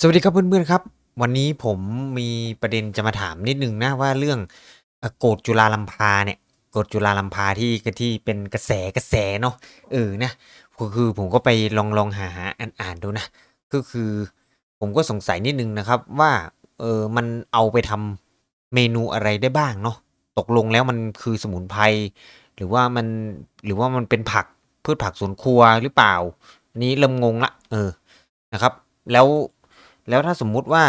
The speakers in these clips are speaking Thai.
สวัสดีครับเพื่อนๆครับ วันนี้ผมมีประเด็นจะมาถามนิดนึงนะว่าเรื่องโกรธจุฬาลัมพาเนี่ยโกรธจุฬาลัมพาที่ที่เป็นกระแสกระแสเนาะเออนะคือคือผมก็ไปลองลองหาอ่านอ่านดูนะก็คือผมก็สงสัยนิดนึงนะครับว่าเออมันเอาไปทำเมนูอะไรได้บ้างเนาะตกลงแล้วมันคือสมุนไพรหรือว่ามันหรือว่ามันเป็นผักพืชผักสวนครัวหรือเปล่า อันนี้เริ่มงงละเออนะครับ แล้ว แล้วถ้าสมมุติว่า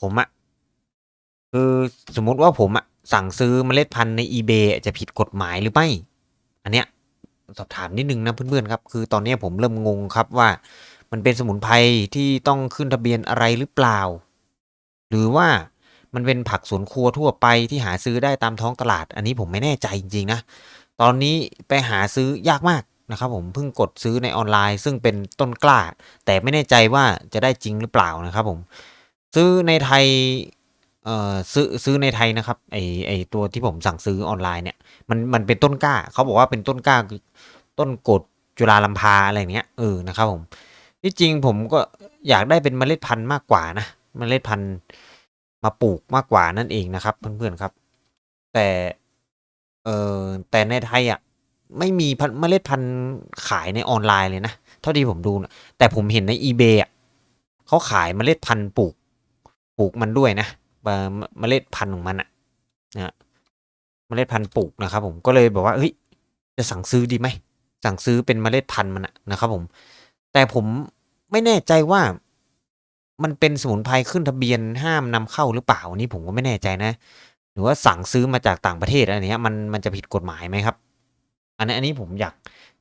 ผมอะคือสมมุติว่าผมอะสั่งซื้อเมล็ดพันธุ์ใน eBay จะผิดกฎหมายหรือไม่ อันเนี้ยสอบถามนิดนึงนะเพื่อนๆครับ คือตอนนี้ผมเริ่มงงครับว่า มันเป็นสมุนไพรที่ต้องขึ้นทะเบียนอะไรหรือเปล่า หรือว่ามันเป็นผักสวนครัวทั่วไปที่หาซื้อได้ตามท้องตลาด อันนี้ผมไม่แน่ใจจริงๆนะ ตอนนี้ไปหาซื้อยากมาก นะครับผมเพิ่งกดซื้อในออนไลน์ ซึ่งเป็นต้นกล้า แต่ไม่แน่ใจว่าจะได้จริงหรือเปล่านะครับผมซื้อในไทยเอ่อซื้อซื้อในไทยนะครับไอไอตัวที่ผมสั่งซื้อออนไลน์เนี่ยมันมันเป็นต้นกล้า เขาบอกว่าเป็นต้นกล้าต้นกดจุฬาลัมพาอะไรเนี้ยเออนะครับผมที่จริงผมก็อยากได้เป็นเมล็ดพันธุ์มากกว่านะเมล็ดพันธุ์มาปลูกมากกว่านั่นเองนะครับ เพื่อนๆครับ แต่เออแต่ในไทยอะ ไม่มีเมล็ดพันธุ์ขายในออนไลน์เลยนะ เท่าที่ผมดูนะแต่ผมเห็นใน eBay อะเขาขายเมล็ดพันธุ์ปลูก ปลูกมันด้วยนะเมล็ดพันธุ์ของมันอะนะเมล็ดพันธุ์ปลูกนะครับผมก็เลยบอกว่าเฮ้ยจะสั่งซื้อดีไหมสั่งซื้อเป็นเมล็ดพันธุ์มันนะครับผม แต่ผมไม่แน่ใจว่ามันเป็นสมุนไพรขึ้นทะเบียนห้ามนำเข้าหรือเปล่าอันนี้ผมก็ไม่แน่ใจนะ หรือว่าสั่งซื้อมาจากต่างประเทศอะไรเนี้ยมันมันจะผิดกฎหมายไหมครับ อันนี้อันนี้ผมอยาก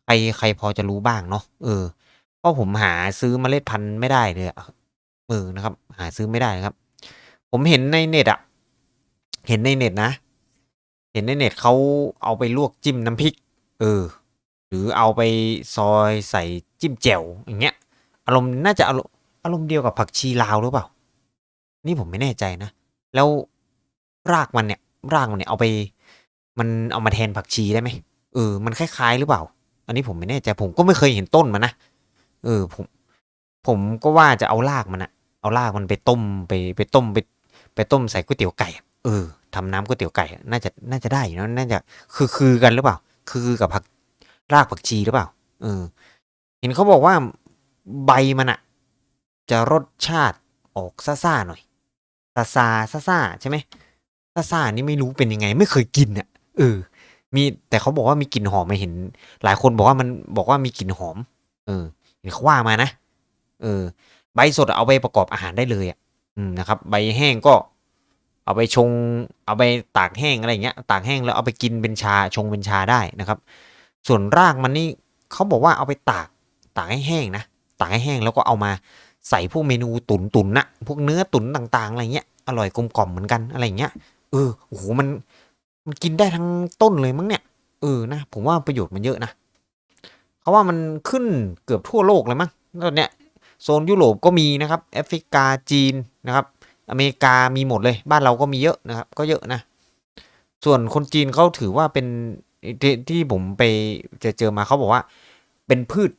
ใครใครพอจะรู้บ้างเนาะเออเพราะผมหาซื้อเมล็ดพันธุ์ไม่ได้เลยอะเออนะครับ หาซื้อไม่ได้ครับ ผมเห็นในเน็ตอะเห็นในเน็ตนะ เห็นในเน็ตเขาเอาไปลวกจิ้มน้ำพริก เออ หรือเอาไปซอยใส่จิ้มแจ่วอย่างเงี้ย อารมณ์น่าจะอารมณ์อารมณ์เดียวกับผักชีลาวหรือเปล่า นี่ผมไม่แน่ใจนะ แล้วรากมันเนี่ย รากมันเนี่ยเอาไป มันเอามาแทนผักชีได้ไหม เออ มันคล้าย ๆ หรือเปล่า อันนี้ผมไม่แน่ใจผมก็ไม่เคยเห็นต้นมันนะเออ ผม ผมก็ว่าจะเอารากมันอะเอารากมันไปต้มไปไปต้มไป ไปต้มใส่ก๋วยเตี๋ยวไก่อะเออทำน้ำก๋วยเตี๋ยวไก่อะน่าจะน่าจะได้อยู่นะน่าจะคือคือกันหรือเปล่า คือกับผักรากผักชีหรือเปล่า เออ เห็นเขาบอกว่าใบมันอะจะรสชาติออกซ่าๆหน่อยซาซาซาซาใช่ไหมซาซาๆนี่ไม่รู้เป็นยังไง ไม่เคยกินอะเออ มีแต่เขาบอกว่ามีกลิ่นหอมมาเห็น หลายคนบอกว่ามันบอกว่ามีกลิ่นหอม เออเห็นเขาว่ามานะเออ ใบสดเอาไปประกอบอาหารได้เลยอะอืมนะครับ ใบแห้งก็ เอาไปชง เอาไปตากแห้งอะไรเงี้ย ตากแห้งแล้วเอาไปกินเป็นชาชงเป็นชาได้นะครับ ส่วนรากมันนี่เขาบอกว่าเอาไปตากตากให้แห้งนะตากให้แห้งแล้วก็เอามาใส่พวกเมนูตุนตุนนะพวกเนื้อตุนต่าง ๆ อะไรเงี้ยอร่อยกลมกล่อมเหมือนกันอะไรเงี้ยเออโอ้โหมัน มันกินได้ทั้งต้นเลยมั้งเนี่ยเออนะผมว่าประโยชน์มันเยอะนะเขาว่ามันขึ้นเกือบทั่วโลกเลยมั้งตอนเนี้ยโซนยุโรปก็มีนะครับแอฟริกาจีนนะครับ อเมริกามีหมดเลย บ้านเราก็มีเยอะนะครับ ก็เยอะนะ ส่วนคนจีนเขาถือว่าเป็นที่ที่ผมไปจอเจอมาเขาบอกว่า เป็นพืช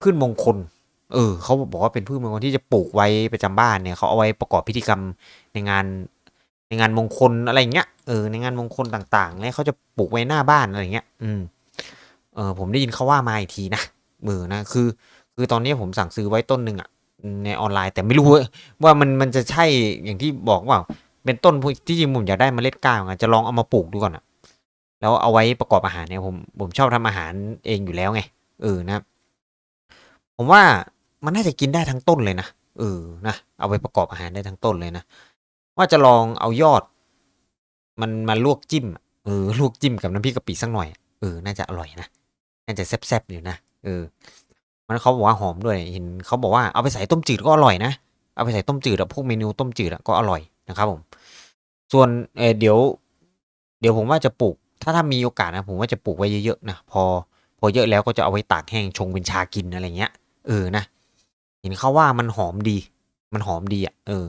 พืชมงคล เออเขาบอกว่าเป็นพืชมงคลที่จะปลูกไว้ประจำบ้านเนี่ยเขาเอาไว้ประกอบพิธีกรรมในงาน ในงานมงคลอะไรเงี้ยเออในงานมงคลต่างๆแล้วเขาจะปลูกไว้หน้าบ้านอะไรเงี้ย อืมเออผมได้ยินเขาว่ามาอีกทีนะมือนะคือ คือตอนนี้ผมสั่งซื้อไว้ต้นหนึ่งอะในออนไลน์แต่ไม่รู้ว่ามันมันจะใช่อย่างที่บอกว่าเป็นต้นที่จริงผมอยากได้เมล็ดกล้าอะจะลองเอามาปลูกดูก่อนอะแล้วเอาไว้ประกอบอาหารเนี่ยผมผมชอบทำอาหารเองอยู่แล้วไงเออนะ ผมว่ามันน่าจะกินได้ทั้งต้นเลยนะเออนะเอาไปประกอบอาหารได้ทั้งต้นเลยนะ ว่าจะลองเอายอด มันมาลวกจิ้ม เออ ลวกจิ้มกับน้ำพริกกะปิสักหน่อย เออ น่าจะอร่อยนะ น่าจะแซ่บๆอยู่นะ เออ มันเขาบอกว่าหอมด้วย เห็นเขาบอกว่าเอาไปใส่ต้มจืดก็อร่อยนะ เอาไปใส่ต้มจืดอะพวกเมนูต้มจืดอะก็อร่อยนะครับผม ส่วนเออเดี๋ยว เดี๋ยวผมว่าจะปลูก ถ้าถ้ามีโอกาสนะ ผมว่าจะปลูกไว้เยอะๆนะ พอ พอเยอะแล้วก็จะเอาไว้ตากแห้งชงเป็นชากินอะไรเงี้ย เออ นะ เห็นเขาว่ามันหอมดี มันหอมดีอะเออ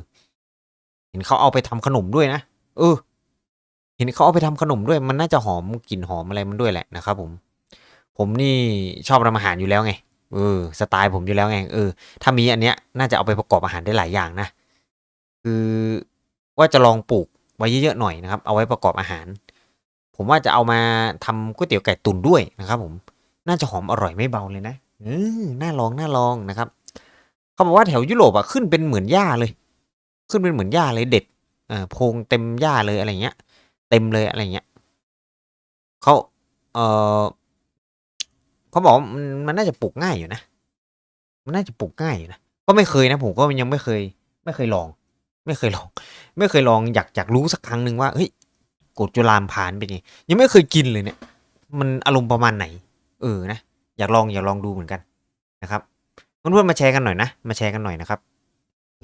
ห็นเขาเอาไปทำขนมด้วยนะเออ เห็นเขาเอาไปทำขนมด้วย มันน่าจะหอมกลิ่นหอมอะไรมันด้วยแหละนะครับผม ผมนี่ชอบทำอาหารอยู่แล้วไงเออสไตล์ผมอยู่แล้วไงเออถ้ามีอันเนี้ยน่าจะเอาไปประกอบอาหารได้หลายอย่างนะคือว่าจะลองปลูกไว้เยอะๆหน่อยนะครับ เอาไว้ประกอบอาหาร ผมว่าจะเอามาทำก๋วยเตี๋ยวไก่ตุ๋นด้วยนะครับผมน่าจะหอมอร่อยไม่เบาเลยนะเออน่าลองน่าลองนะครับ เขาบอกว่าแถวยุโรปอะขึ้นเป็นเหมือนหญ้าเลย ขึ้นเป็นเหมือนหญ้าเลยเด็ดเอ่อโพงเต็มหญ้าเลยอะไรเงี้ย เต็มเลยอะไรเงี้ยเขาเออเขาบอกมันมันน่าจะปลูกง่ายอยู่นะมันน่าจะปลูกง่ายอยู่นะก็ไม่เคยนะผมก็ยังไม่เคย ไม่เคยลอง ไม่เคยลอง ไม่เคยลองอยากอยากรู้สักครั้งหนึ่งว่าเฮ้ยกดจุลามพานเป็นไงยังไม่เคยกินเลยเนี่ย มันอารมณ์ประมาณไหน เออนะอยากลองอยากลองดูเหมือนกันนะครับเพื่อนๆมาแชร์กันหน่อยนะ มาแชร์กันหน่อยนะครับ